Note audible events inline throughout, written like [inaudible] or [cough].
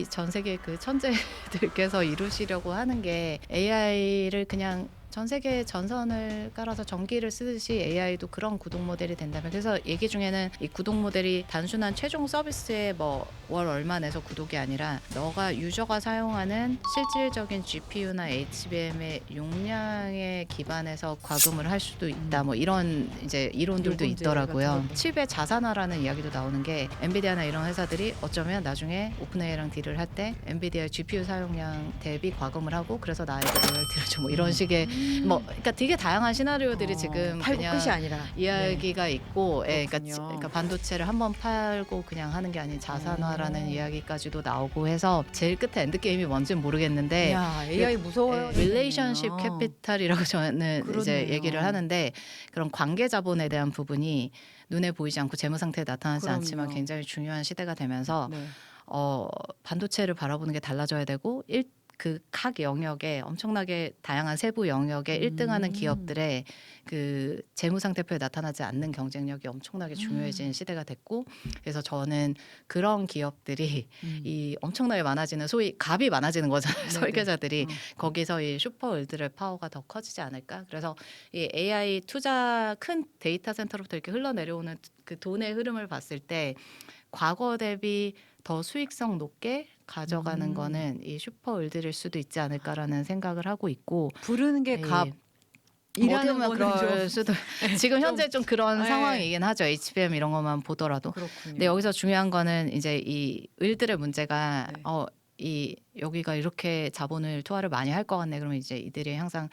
이전 세계 그 천재들께서 [laughs] 이루시려고 하는 게 AI를 그냥 전 세계 전선을 깔아서 전기를 쓰듯이 AI도 그런 구독 모델이 된다면 그래서 얘기 중에는 이 구독 모델이 단순한 최종 서비스에 뭐 월 얼마 내서 구독이 아니라 너가 유저가 사용하는 실질적인 GPU나 HBM의 용량에 기반해서 과금을 할 수도 있다. 뭐 이런 이제 이론들도 있더라고요. 칩의 자산화라는 이야기도 나오는 게 엔비디아나 이런 회사들이 어쩌면 나중에 오픈AI랑 딜을 할 때 엔비디아의 GPU 사용량 대비 과금을 하고 그래서 나에게 로열티를 줘. 뭐 이런 식의 뭐 그러니까 되게 다양한 시나리오들이 음. 어, 지금 팔고 그냥 끝이 아니라 이야기가 있고, 예, 그러니까, 그렇군요. 그러니까 반도체를 한 번 팔고 그냥 하는 게 아닌 자산화라는 오. 이야기까지도 나오고 해서 제일 끝에 엔드 게임이 뭔지는 모르겠는데. 네. 야 AI 무서워요. 릴레이션십 되겠네요. 캐피탈이라고 저는 이제 그러네요. 얘기를 하는데 그런 관계 자본에 대한 부분이 눈에 보이지 않고 재무 상태에 나타나지 그럼요. 않지만 굉장히 중요한 시대가 되면서 네. 어, 반도체를 바라보는 게 달라져야 되고 일, 그 각 영역에 엄청나게 다양한 세부 영역에 음. 일 1등하는 기업들의 그 재무 상태표에 나타나지 않는 경쟁력이 엄청나게 중요해진 음. 시대가 됐고 그래서 저는 그런 기업들이 음. 이 엄청나게 많아지는 소위 값이 많아지는 거잖아요 네네. 설계자들이 어. 거기서 이 슈퍼월드의 파워가 더 커지지 않을까 그래서 이 AI 투자 큰 데이터 센터로부터 이렇게 흘러내려오는 그 돈의 흐름을 봤을 때 과거 대비 더 수익성 높게 가져가는 음. 거는 이 슈퍼월드일 수도 있지 않을까라는 생각을 하고 있고 부르는 게 예. 값. 뭐 일하는 거는 그럴 좀 수도 [laughs] 지금 현재 좀 그런 네. 상황이긴 하죠 HBM 이런 것만 보더라도 그렇군요. 근데 여기서 중요한 거는 이제 이 을들의 문제가 네. 어이 여기가 이렇게 자본을 투하를 많이 할 것 같네 그러면 이제 이들이 항상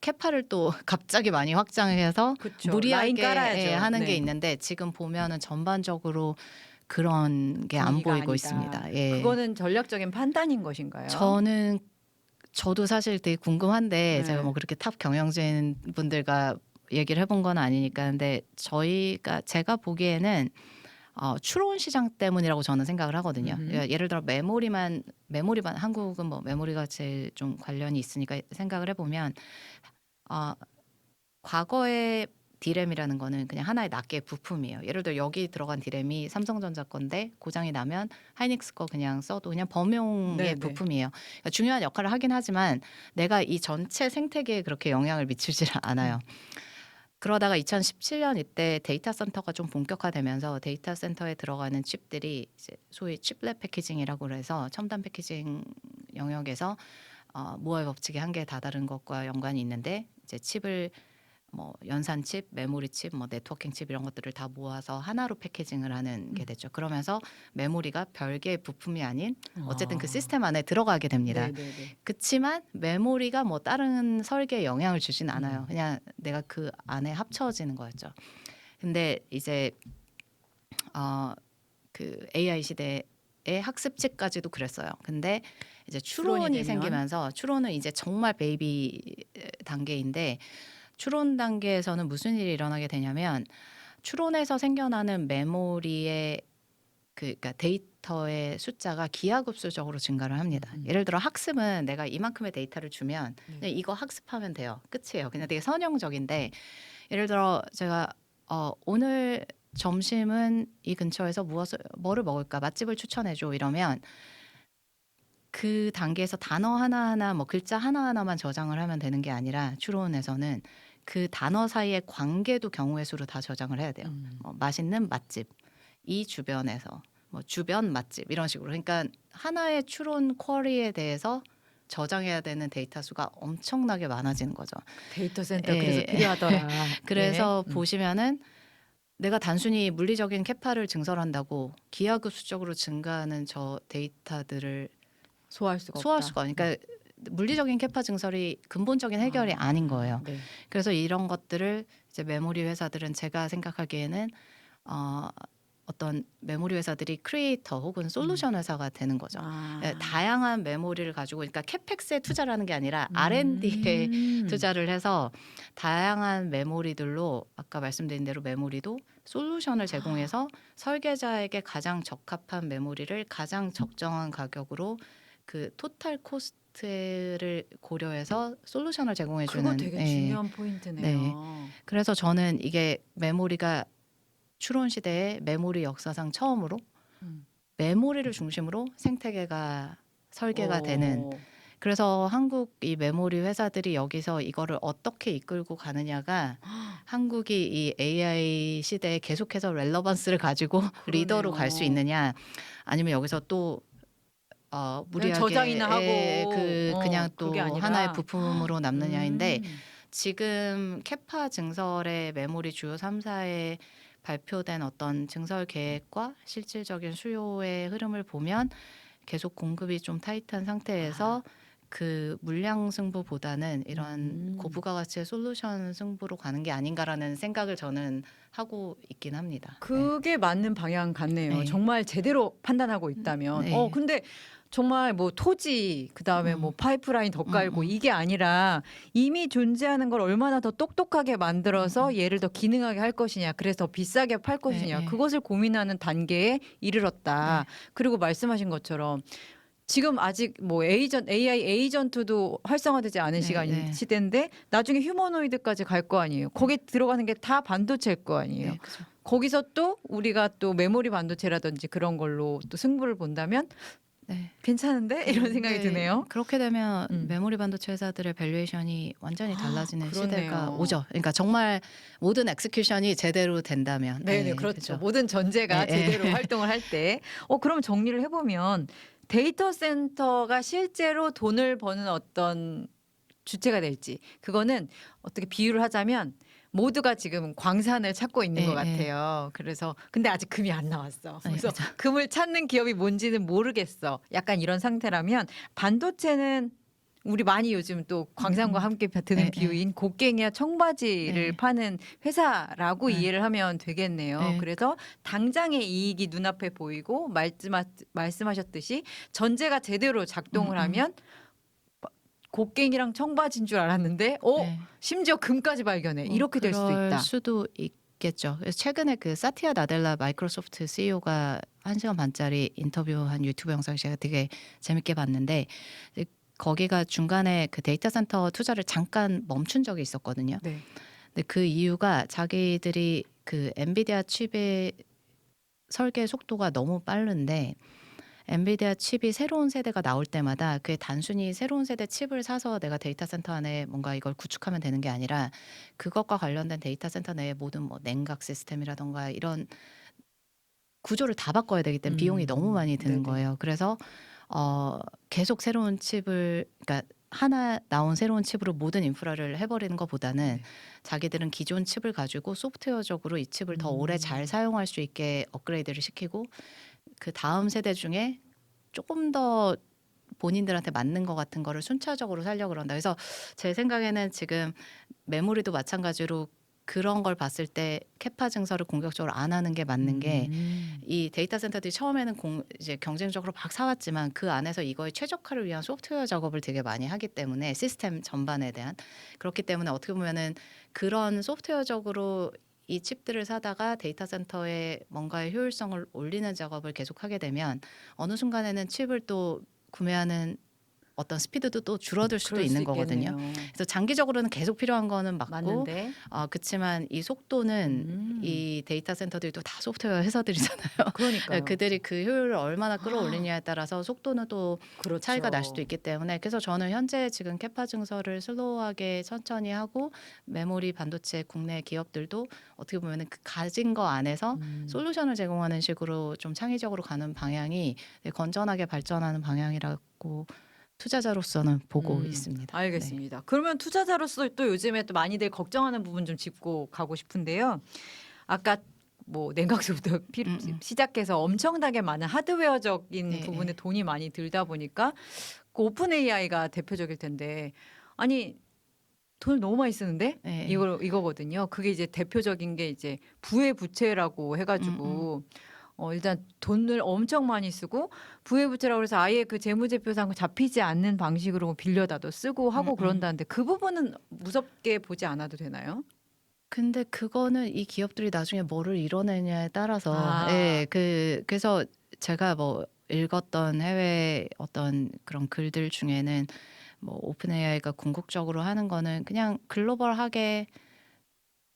캐파를 또 [laughs] 갑자기 많이 확장해서 그쵸. 무리하게. 예, 하는 네. 게 있는데 지금 보면은 전반적으로 그런 게 안 분위기가 보이고 아니다. 있습니다. 예. 그거는 전략적인 판단인 것인가요? 저는 저도 사실 되게 궁금한데 네. 제가 뭐 그렇게 탑 경영진 분들과 얘기를 해본 건 아니니까 근데 저희가 제가 보기에는 어, 추론 시장 때문이라고 저는 생각을 하거든요. 그러니까 예를 들어 메모리만 메모리만 한국은 뭐 메모리가 제일 좀 관련이 있으니까 생각을 해보면 어, 과거에 디램이라는 거는 그냥 하나의 낱개의 부품이에요. 예를 들어 여기 들어간 디램이 삼성전자 건데 고장이 나면 하이닉스 거 그냥 써도 그냥 범용의 네네. 부품이에요. 그러니까 중요한 역할을 하긴 하지만 내가 이 전체 생태계에 그렇게 영향을 미치질 [laughs] 않아요. 그러다가 2017년 이때 데이터 센터가 좀 본격화되면서 데이터 센터에 들어가는 칩들이 이제 소위 칩렛 패키징이라고 그래서 첨단 패키징 영역에서 어, 모의 법칙의 한계에 다다른 것과 연관이 있는데 이제 칩을 뭐 연산 칩, 메모리 칩, 뭐 네트워킹 칩 이런 것들을 다 모아서 하나로 패키징을 하는 게 됐죠. 그러면서 메모리가 별개의 부품이 아닌 어쨌든 그 아. 시스템 안에 들어가게 됩니다. 네네네. 그치만 메모리가 뭐 다른 설계에 영향을 주진 않아요. 음. 그냥 내가 그 안에 합쳐지는 거였죠. 근데 이제 어그 AI 시대의 학습치까지도 그랬어요. 근데 이제 추론이? 생기면서 추론은 이제 정말 베이비 단계인데 추론 단계에서는 무슨 일이 일어나게 되냐면 추론에서 생겨나는 메모리의 그 그러니까 데이터의 숫자가 기하급수적으로 증가를 합니다. 음. 예를 들어 학습은 내가 이만큼의 데이터를 주면 네. 이거 학습하면 돼요. 끝이에요. 그냥 되게 선형적인데 예를 들어 제가 어, 오늘 점심은 이 근처에서 무엇을 뭐를 먹을까 맛집을 추천해 줘 이러면 그 단계에서 단어 하나하나 뭐 글자 하나하나만 저장을 하면 되는 게 아니라 추론에서는 그 단어 사이의 관계도 경우의 수로 다 저장을 해야 돼요. 음. 뭐 맛있는 맛집 이 주변에서 뭐 주변 맛집 이런 식으로 그러니까 하나의 추론 쿼리에 대해서 저장해야 되는 데이터 수가 엄청나게 많아지는 거죠. 데이터 센터 예. 그래서 [laughs] 필요하더라. [laughs] 그래서 네. 음. 보시면은 내가 단순히 물리적인 캐파를 증설한다고 기하급수적으로 증가하는 저 데이터들을 소화할 수가 소화할 없다. 수가 그러니까 물리적인 캐파 증설이 근본적인 해결이 아. 아. 닌 거예요. 네. 그래서 이런 것들을 이제 메모리 회사들은 제가 생각하기에는 어, 어떤 메모리 회사들이 크리에이터 혹은 솔루션 회사가 되는 거죠. 음. 아. 예, 다양한 메모리를 가지고 그러니까 캐펙스에 투자라는 게 아니라 음. R&D에 [laughs] 투자를 해서 다양한 메모리들로 아까 말씀드린 대로 메모리도 솔루션을 제공해서 설계자에게 가장 적합한 메모리를 가장 적정한 가격으로 그 토탈 코스트를 고려해서 솔루션을 제공해 주는 그거 되게 예. 중요한 포인트네요. 그래서 저는 이게 메모리가 추론 시대에 메모리 역사상 처음으로 음. 메모리를 중심으로 생태계가 설계가 오. 되는 그래서 한국 이 메모리 회사들이 여기서 이거를 어떻게 이끌고 가느냐가 [gasps] 한국이 이 AI 시대에 계속해서 relevance 를 가지고 [laughs] 리더로 갈 수. 있느냐 아니면 여기서 또 어, 무리하게 저장이나 하고, 에, 그 어, 그냥 또 그게 아니라. 하나의 부품으로 남느냐인데 음. 지금 캐파 증설의 메모리 주요 3사에 발표된 어떤 증설 계획과 실질적인 수요의 흐름을 보면 계속 공급이 좀 타이트한 상태에서 그 물량 승부보다는 이런 아. 음. 고부가 가치의 솔루션 승부로 가는 게 아닌가라는 생각을 저는 하고 있긴 합니다. 그게 맞는 방향 같네요. 네. 정말 제대로 판단하고 있다면. 네. 어 근데 정말 뭐 토지 그다음에 음. 뭐 파이프라인 더 깔고 음, 음. 이게 아니라 이미 존재하는 걸 얼마나 더 똑똑하게 만들어서 음, 얘를 더 기능하게 할 것이냐 그래서 더 비싸게 팔 것이냐 네. 그것을 고민하는 단계에 이르렀다. 네. 그리고 말씀하신 것처럼 지금 아직 뭐 에이전 AI 에이전트도 활성화되지 않은 네, 시간 네. 시대인데 나중에 휴머노이드까지 갈 거 아니에요. 거기 들어가는 게 다 반도체일 거 아니에요. 네. 거기서 또 우리가 또 메모리 반도체라든지 그런 걸로 또 승부를 본다면 네. 괜찮은데 이런 생각이 네, 드네요. 그렇게 되면 음. 메모리 반도체 회사들의 밸류에이션이 완전히 달라지는 아. 시대가 오죠. 그러니까 정말 모든 엑스큐션이 제대로 된다면. 네, 네, 네, 그렇죠. 그죠. 모든 전제가 네, 제대로 네. [laughs] 활동을 할 때, 어 그럼 정리를 해보면 데이터 센터가 실제로 돈을 버는 어떤 주체가 될지 그거는 어떻게 비유를 하자면 모두가 지금 광산을 찾고 있는 네, 것 네. 같아요. 그래서 근데 아직 금이 안 나왔어. 네, 그래서 맞아. 금을 찾는 기업이 뭔지는 모르겠어. 약간 이런 상태라면 반도체는 우리 많이 요즘 또 광산과 음. 함께 드는 네, 비유인 곡괭이와 청바지를 네. 파는 회사라고 네. 이해를 하면 되겠네요. 네. 그래서 당장의 이익이 눈앞에 보이고 말씀하, 말씀하셨듯이 전제가 제대로 작동을 음, 음. 하면 곡괭이랑 청바지인 줄 알았는데 어 네. 심지어 금까지 발견해 뭐 이렇게 될 수도 있다. 수도 있겠죠. 그래서 최근에 그 사티아 나델라 마이크로소프트 CEO가 한 시간 반짜리 인터뷰한 유튜브 영상 제가 되게 재밌게 봤는데 거기가 중간에 그 데이터 센터 투자를 잠깐 멈춘 적이 있었거든요. 네. 근데 그 이유가 자기들이 그 엔비디아 칩의 설계 속도가 너무 빠른데 엔비디아 칩이 새로운 세대가 나올 때마다 그게 단순히 새로운 세대 칩을 사서 내가 데이터 센터 안에 뭔가 이걸 구축하면 되는 게 아니라 그것과 관련된 데이터 센터 내의 모든 뭐 냉각 시스템이라던가 이런 구조를 다 바꿔야 되기 때문에 음, 비용이 너무 많이 드는 네네. 거예요. 그래서 어 계속 새로운 칩을 그러니까 하나 나온 새로운 칩으로 모든 인프라를 해버리는 것보다는 네. 자기들은 기존 칩을 가지고 소프트웨어적으로 이 칩을 더 오래 음. 잘 사용할 수 있게 업그레이드를 시키고 그 다음 세대 중에 조금 더 본인들한테 맞는 것 같은 거를 순차적으로 살려 고 그런다. 그래서 제 생각에는 지금 메모리도 마찬가지로 그런 걸 봤을 때 캐파 증설을 공격적으로 안 하는 게 맞는 게 음. 이 데이터 센터들이 처음에는 공, 이제 경쟁적으로 막 사왔지만 그 안에서 이거의 최적화를 위한 소프트웨어 작업을 되게 많이 하기 때문에 시스템 전반에 대한 그렇기 때문에 어떻게 보면은 그런 소프트웨어적으로 이 칩들을 사다가 데이터 센터에 뭔가의 효율성을 올리는 작업을 계속 하게 되면 어느 순간에는 칩을 또 구매하는 어떤 스피드도 또 줄어들 수도 있는 거거든요. 그래서 장기적으로는 계속 필요한 거는 맞고 맞는데 어, 그렇지만 이 속도는 음. 이 데이터 센터들도 다 소프트웨어 회사들이잖아요. [laughs] 그러니까요. 그들이 그 효율을 얼마나 끌어올리냐에 따라서 속도는 또 그렇죠. 차이가 날 수도 있기 때문에 그래서 저는 현재 지금 캐파 증설을 슬로우하게 천천히 하고 메모리 반도체 국내 기업들도 어떻게 보면은 그 가진 거 안에서 음. 솔루션을 제공하는 식으로 좀 창의적으로 가는 방향이 건전하게 발전하는 방향이라고 투자자로서는 보고 음, 있습니다. 알겠습니다. 그러면 투자자로서 또 요즘에 또 많이들 걱정하는 부분 좀 짚고 가고 싶은데요. 아까 뭐 냉각수부터 [laughs] 피- 음, 음. 시작해서 엄청나게 많은 하드웨어적인 네, 부분에 네. 돈이 많이 들다 보니까 그 오픈 AI가 대표적일 텐데 아니 돈을 너무 많이 쓰는데 네. 이거 이거거든요. 그게 이제 대표적인 게 이제 부의 부채라고 음, 해가지고 어 일단 돈을 엄청 많이 쓰고 부의 부채라고 해서 아예 그 재무제표상 잡히지 않는 방식으로 빌려다도 쓰고 하고 음, 음. 그런다는데 그 부분은 무섭게 보지 않아도 되나요? 근데 그거는 이 기업들이 나중에 뭐를 이뤄내냐에 따라서 아. 예, 그 그래서 제가 뭐 읽었던 해외 어떤 그런 글들 중에는 뭐 오픈 AI가 궁극적으로 하는 거는 그냥 글로벌하게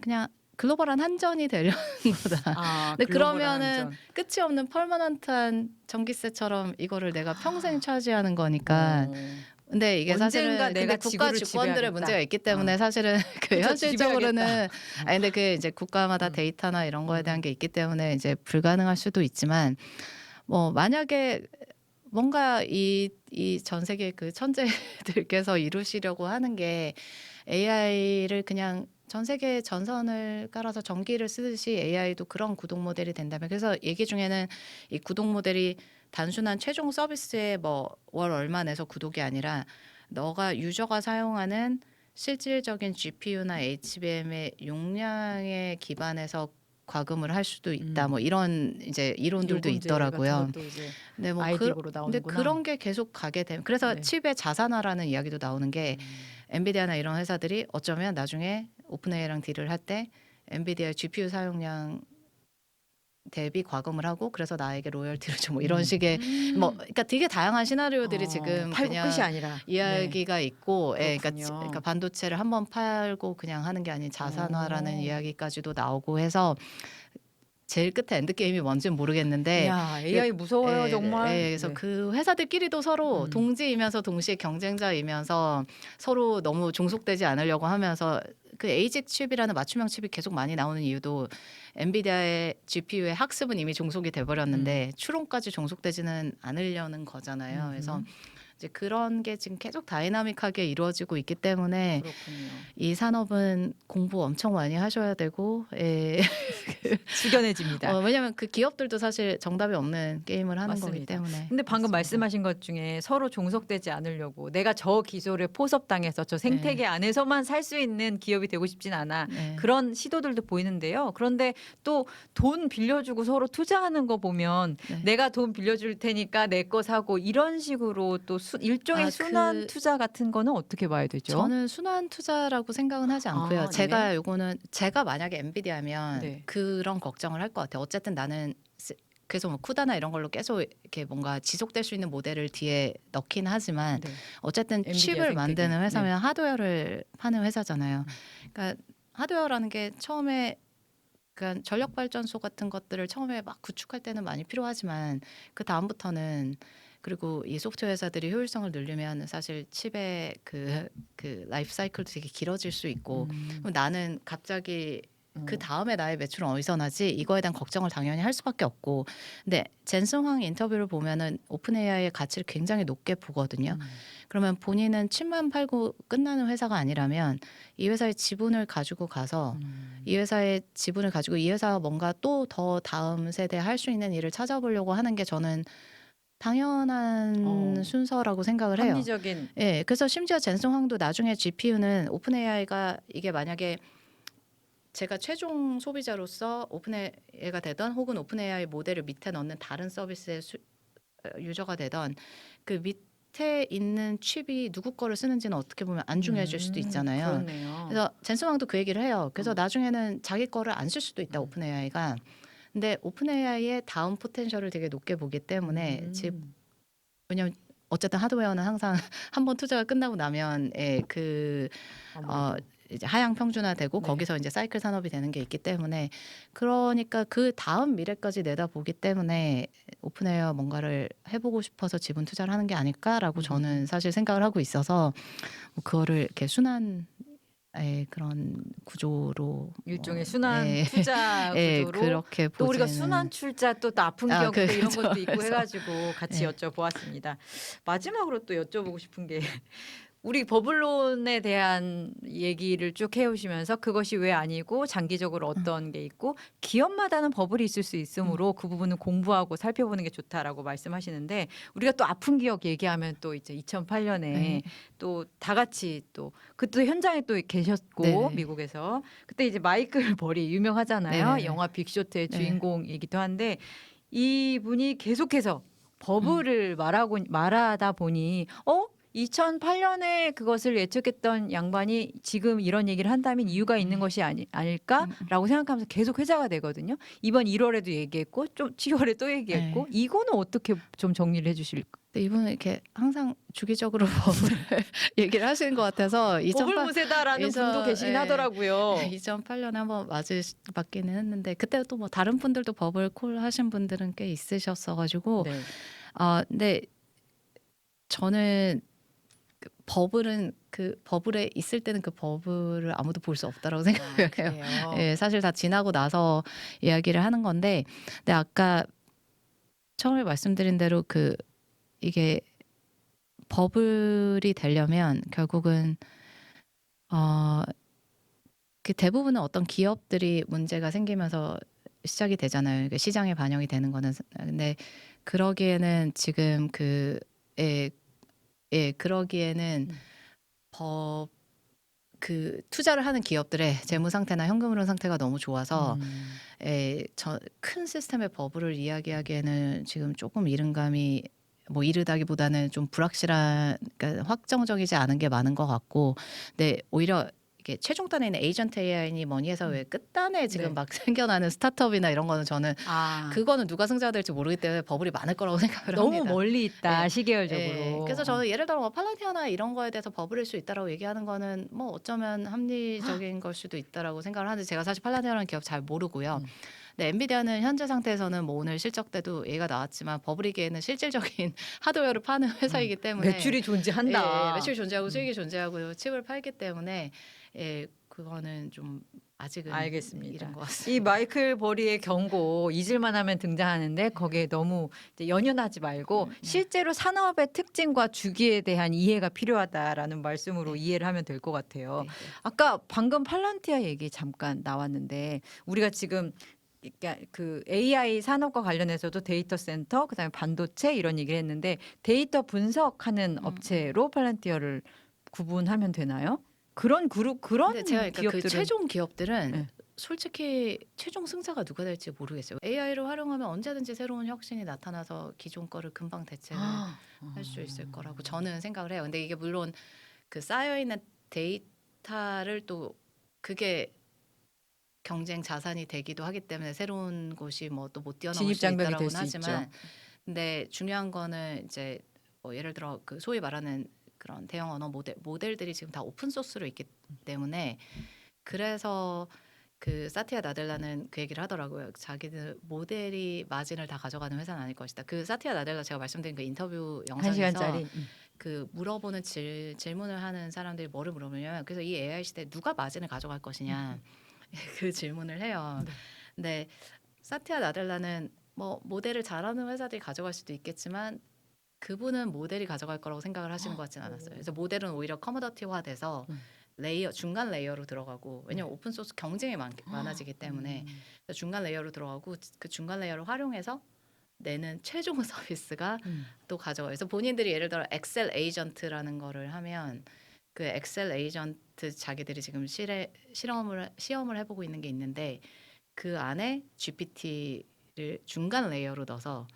그냥 글로벌한 한전이 되려는 [laughs] 거다. 아, 근데 글로벌한 그러면은 안전. 끝이 없는 퍼머넌트한 전기세처럼 이거를 내가 평생 차지하는 거니까. 어. 근데 이게 사실은 언젠가 근데 내가 국가 지구를 주권들의 지배하겠다. 문제가 있기 때문에 사실은 [laughs] 그 그쵸, 현실적으로는 아니 근데 그 이제 국가마다 음. 데이터나 이런 거에 대한 음. 게 있기 때문에 이제 불가능할 수도 있지만 뭐 만약에 뭔가 이 이 전 세계 그 천재들께서 [laughs] 이루시려고 하는 게 AI를 그냥 전 세계 전선을 깔아서 전기를 쓰듯이 AI도 그런 구동 모델이 된다면 그래서 얘기 중에는 이 구동 모델이 단순한 최종 서비스에 뭐 월 얼마 내서 구독이 아니라 너가 유저가 사용하는 실질적인 GPU나 HBM의 용량에 기반해서 과금을 할 수도 있다. 음. 뭐 이런 이제 이론들도 있더라고요. 근데 뭐 그, 근데. 그런 게 계속 가게 되면 그래서 네. 칩의 자산화라는 이야기도 나오는 게 음. 엔비디아나 이런 회사들이 어쩌면 나중에 오픈AI랑 딜을 할 때 엔비디아의 GPU 사용량 대비 과금을 하고 그래서 나에게 로열티를 줘 뭐 이런 음. 식의 뭐 그러니까 되게 다양한 시나리오들이 어, 지금 그냥 끝이 아니라 이야기가 있고 예, 그러니까. 그러니까 반도체를 한번 팔고 그냥 하는 게 아닌 자산화라는 오. 이야기까지도 나오고 해서 제일 끝에 엔드 게임이 뭔지는 모르겠는데 네. 야 AI 무서워요 예, 정말. 예, 그래서 네. 그 회사들끼리도 서로 음. 동지이면서 동시에 경쟁자이면서 서로 너무 종속되지 않으려고 하면서 그 에이직 칩이라는 맞춤형 칩이 계속 많이 나오는 이유도 엔비디아의 GPU의 학습은 이미 종속이 돼버렸는데 추론까지 종속되지는 않으려는 거잖아요. 그래서 음. 이제 그런 게 지금 계속 다이나믹하게 이루어지고 있기 때문에 그렇군요. 이 산업은 공부 엄청 많이 하셔야 되고 예. [laughs] 숙연해집니다. 어, 왜냐하면 그 기업들도 사실 정답이 없는 게임을 하는 거기 맞습니다. 때문에. 근데 방금. 말씀하신 것 중에 서로 종속되지 않으려고 내가 저 기술에 포섭당해서 저 생태계 네. 안에서만 살 수 있는 기업이 되고 싶진 않아. 네. 그런 시도들도 보이는데요. 그런데 또 돈 빌려주고 서로 투자하는 거 보면 네. 내가 돈 빌려줄 테니까 내 거 사고 이런 식으로 또 수- 일종의 아, 순환 그- 투자 같은 거는 어떻게 봐야 되죠? 저는 순환 투자라고 생각은 하지 않고요. 아, 제가 요거는 제가 만약에 엔비디아면 네. 그런 걱정을 할 것 같아요. 어쨌든 나는 스- 그래서 뭐 쿠다나 이런 걸로 계속 이렇게 뭔가 지속될 수 있는 모델을 뒤에 넣긴 하지만 네. 어쨌든 엔비디아 칩을 생태계. 만드는 회사면 하드웨어를 파는 회사잖아요. 음. 그러니까 하드웨어라는 게 처음에 그러니까 전력 발전소 같은 것들을 처음에 막 구축할 때는 많이 필요하지만 그 다음부터는 그리고 이 소프트웨어 회사들이 효율성을 늘리면 사실 칩의 그, 그 라이프 사이클도 되게 길어질 수 있고 음. 그럼 나는 갑자기 그 어. 다음에 나의 매출은 어디서 나지 이거에 대한 걱정을 당연히 할 수밖에 없고 근데 젠슨 황 인터뷰를 보면은 오픈 AI의 가치를 굉장히 높게 보거든요. 음. 그러면 본인은 칩만 팔고 끝나는 회사가 아니라면 이 회사의 지분을 가지고 가서 음. 이 회사의 지분을 가지고 이 회사가 뭔가 또 더 다음 세대에 할수 있는 일을 찾아보려고 하는 게 저는 당연한 어. 순서라고 생각을 해요. 합리적인 예, 그래서 심지어 젠슨 황도 나중에 GPU는 오픈 AI가 이게 만약에 제가 최종 소비자로서 오픈 AI가 되던 혹은 오픈 AI 모델을 밑에 넣는 다른 서비스의 수, 어, 유저가 되던 그 밑에 있는 칩이 누구 거를 쓰는지는 어떻게 보면 안 중요해질 수도 음, 있잖아요. 그렇네요. 그래서 젠슨 황도 그 얘기를 해요. 그래서 어. 나중에는 자기 거를 안 쓸 수도 있다 음. 오픈 AI가. 근데 오픈 AI의 다음 포텐셜을 되게 높게 보기 때문에 음. 집 왜냐면 어쨌든 하드웨어는 항상 [laughs] 한 번 투자가 끝나고 나면 예, 그 어, 이제 하향 평준화되고 네. 거기서 이제 사이클 산업이 되는 게 있기 때문에 그러니까 그 다음 미래까지 내다보기 때문에 오픈에어 뭔가를 해보고 싶어서 지분 투자를 하는 게 아닐까라고 음. 저는 사실 생각을 하고 있어서 뭐 그거를 이렇게 순환 의 그런 구조로 일종의 뭐, 순환 예. 투자 [laughs] 예, 구조로 그렇게 또 우리가 보지는 순환 출자 또, 또 아픈 아, 이런 그렇죠. 것도 있고 그래서- 해가지고 같이 네. 여쭤보았습니다. 마지막으로 또 여쭤보고 싶은 게 우리 버블론에 대한 얘기를 쭉 해오시면서 그것이 왜 아니고 장기적으로 어떤 게 있고 기업마다는 버블이 있을 수 있으므로 그 부분은 공부하고 살펴보는 게 좋다라고 말씀하시는데 우리가 또 아픈 기억 얘기하면 또 이제 2008년에 네. 또다 같이 또 그때 현장에 또 계셨고 네. 미국에서 그때 이제 마이클 [laughs] 버리 유명하잖아요. 네. 영화 빅쇼트의 네. 주인공이기도 한데 이분이 계속해서 버블을 음. 말하고 말하다 보니 어 2008년에 그것을 예측했던 양반이 지금 이런 얘기를 한다면 이유가 있는 음. 것이 아니, 음, 음. 아닐까라고 생각하면서 계속 회자가 되거든요. 이번 1월에도 얘기했고 좀 7월에 또 얘기했고 네. 이거는 어떻게 좀 정리를 해주실 근데 이분은 이렇게 항상 주기적으로 [laughs] 법을 [laughs] 얘기를 하시는 것 같아서 2008, 보불무세다라는 이전- 분도 계시긴 예. 하더라고요. 2008년에 한번 맞을 받기는 했는데 그때 또 뭐 다른 분들도 법을 콜하신 분들은 꽤 있으셨어가지고 네. 아 근데 저는 그 버블은 그 버블에 있을 때는 그 버블을 아무도 볼 수 없다라고 [laughs] 생각해요. 그래요. 예, 사실 다 지나고 나서 이야기를 하는 건데, 근데 아까 처음에 말씀드린 대로 그 이게 버블이 되려면 결국은 어, 그 대부분은 어떤 기업들이 문제가 생기면서 시작이 되잖아요. 그 시장에 반영이 되는 거는 근데 그러기에는 지금 그 예, 예 그러기에는 음. 법 그 투자를 하는 기업들의 재무 상태나 현금 흐름 상태가 너무 좋아서 음. 에, 저, 큰 시스템의 버블을 이야기하기에는 지금 조금 이른 감이 뭐 이르다기보다는 좀 불확실한 그러니까 확정적이지 않은 게 많은 것 같고 근데 오히려 이게 최종단에 있는 에이전트 AI니 뭐니 해서 왜 끝단에 지금 네. 막 [laughs] 생겨나는 스타트업이나 이런 거는 저는 아, 그거는 누가 승자가 될지 모르기 때문에 버블이 많을 거라고 [laughs] 생각을 너무 합니다. 멀리 있다 네. 시계열적으로. 예, 그래서 저는 예를 들어 뭐 팔라티아나 이런 거에 대해서 버블일 수 있다라고 얘기하는 거는 뭐 어쩌면 합리적인 걸 수도 있다라고 생각을 하는데 제가 사실 팔라티아라는 기업 잘 모르고요. 음. 근데 엔비디아는 현재 상태에서는 뭐 오늘 실적 때도 얘가 나왔지만 버블이기에는 실질적인 [laughs] 하드웨어를 파는 회사이기 때문에 매출이 존재한다. 예, 예, 매출 존재하고 음. 수익이 존재하고 칩을 팔기 때문에 예, 그거는 좀 아직은 알겠습니다. 이른 것 같습니다. 이 마이클 버리의 경고 잊을만 하면 등장하는데 거기에 너무 이제 연연하지 말고 음, 네. 실제로 산업의 특징과 주기에 대한 이해가 필요하다라는 말씀으로 네. 이해를 하면 될 것 같아요. 네, 네. 아까 방금 팔란티아 얘기 잠깐 나왔는데 우리가 지금 그러니까 그 AI 산업과 관련해서도 데이터 센터 그다음에 반도체 이런 얘기를 했는데 데이터 분석하는 음. 업체로 팔란티아를 구분하면 되나요? 그런 그룹 그런 근데 제가 그러니까 기업들은 그 최종 기업들은 네. 솔직히 최종 승자가 누가 될지 모르겠어요. AI를 활용하면 언제든지 새로운 혁신이 나타나서 기존 거를 금방 대체를 아. 할수 있을 거라고 저는 생각을 해요. 근데 이게 물론 그 쌓여 있는 데이터를 또 그게 경쟁 자산이 되기도 하기 때문에 새로운 곳이 뭐 또 못 뛰어넘을 수 진입장벽이 있다라고는 하지만. 근데 중요한 거는 이제 뭐 예를 들어 그 소위 말하는 그런 대형 언어 모델 모델들이 지금 다 오픈 소스로 있기 때문에 그래서 그 사티아 나델라는 그 얘기를 하더라고요. 자기들 모델이 마진을 다 가져가는 회사는 아닐 것이다. 그 사티아 나델라 제가 말씀드린 그 인터뷰 한 영상에서 시간짜리. 음. 그 물어보는 질, 질문을 하는 사람들이 뭐를 물어보냐면 그래서 이 AI 시대에 누가 마진을 가져갈 것이냐 [laughs] 그 질문을 해요. 네. 근데 사티아 나델라는 뭐 모델을 잘하는 회사들이 가져갈 수도 있겠지만 그분은 모델이 가져갈 거라고 생각을 하시는 것 같지는 않았어요. 그래서 모델은 오히려 커머더티화돼서 음. 레이어 중간 레이어로 들어가고 왜냐면 오픈 소스 경쟁이 많, 많아지기 때문에 음. 중간 레이어로 들어가고 그 중간 레이어를 활용해서 내는 최종 [laughs] 서비스가 음. 또 가져가요. 그래서 본인들이 예를 들어 엑셀 에이전트라는 거를 하면 그 엑셀 에이전트 자기들이 지금 실해, 실험을 시험을 해보고 있는 게 있는데 그 안에 GPT를 중간 레이어로 넣어서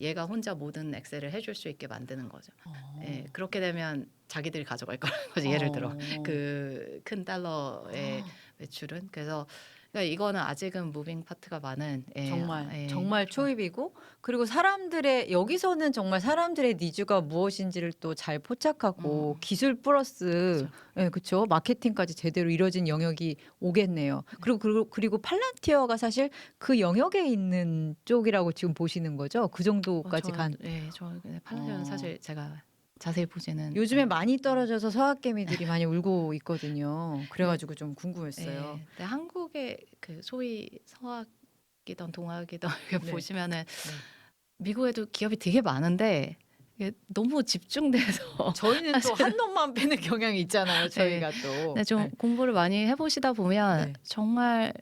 얘가 혼자 모든 엑셀을 해줄 수 있게 만드는 거죠. 어. 예, 그렇게 되면 자기들이 가져갈 거라는 거죠. 예를 들어 어. 그 큰 달러의 매출은 그래서 그러니까 이거는 아직은 무빙 파트가 많은 예, 정말 예, 정말 초입이고 그리고 사람들의 여기서는 정말 사람들의 니즈가 무엇인지를 또 잘 포착하고 음. 기술 플러스 그렇죠. 예, 그렇죠. 마케팅까지 제대로 이뤄진 영역이 오겠네요. 그리고 그리고, 그리고 팔란티어가 사실 그 영역에 있는 쪽이라고 지금 보시는 거죠. 그 정도까지 어, 저, 간. 예, 저 팔라디오는 어. 사실 제가 자세히 보지는 요즘에 않- 많이 떨어져서 서학개미들이 많이 울고 [laughs] 있거든요. 그래가지고 좀 궁금했어요. 예, 근데 한국의 그 소위 서학이던 동학이던 [laughs] 네. 보시면은 미국에도 기업이 되게 많은데 이게 너무 집중돼서 [laughs] 저희는 또 한 놈만 빼는 경향이 있잖아요. 저희가 또. 네, 좀 공부를 많이 해보시다 보면 네. 정말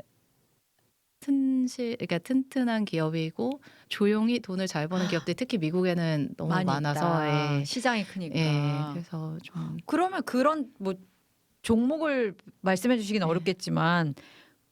튼실, 그러니까 튼튼한 기업이고 조용히 돈을 잘 버는 기업들이 특히 미국에는 너무 많이 많아서 있다. 예, 시장이 크니까. 예, 그래서 좀 그러면 그런 뭐 종목을 말씀해 주시기는 네. 어렵겠지만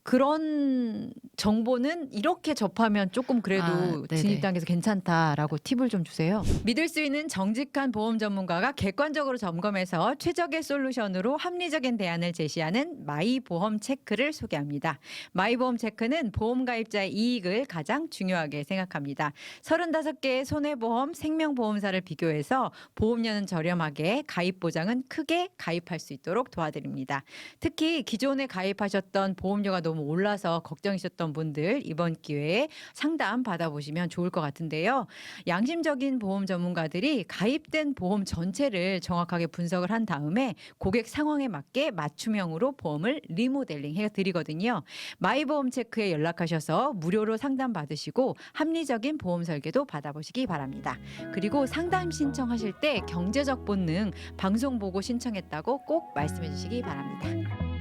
그런 정보는 이렇게 접하면 조금 그래도 아, 네네. 진입 단계에서 괜찮다라고 팁을 좀 주세요. 믿을 수 있는 정직한 보험 전문가가 객관적으로 점검해서 최적의 솔루션으로 합리적인 대안을 제시하는 마이 보험 체크를 소개합니다. 마이 보험 체크는 보험 가입자의 이익을 가장 중요하게 생각합니다. 35개의 손해보험, 생명보험사를 비교해서 보험료는 저렴하게 가입 보장은 크게 가입할 수 있도록 도와드립니다. 특히 기존에 가입하셨던 보험료가 너무 올라서 걱정이셨던 분들 이번 기회에 상담 받아보시면 좋을 것 같은데요. 양심적인 보험 전문가들이 가입된 보험 전체를 정확하게 분석을 한 다음에 고객 상황에 맞게 맞춤형으로 보험을 리모델링 해 드리거든요. 마이보험 체크에 연락하셔서 무료로 상담 받으시고 합리적인 보험 설계도 받아보시기 바랍니다. 그리고 상담 신청하실 때 경제적 본능 방송 보고 신청했다고 꼭 말씀해 주시기 바랍니다.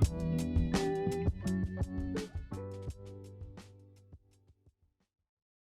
you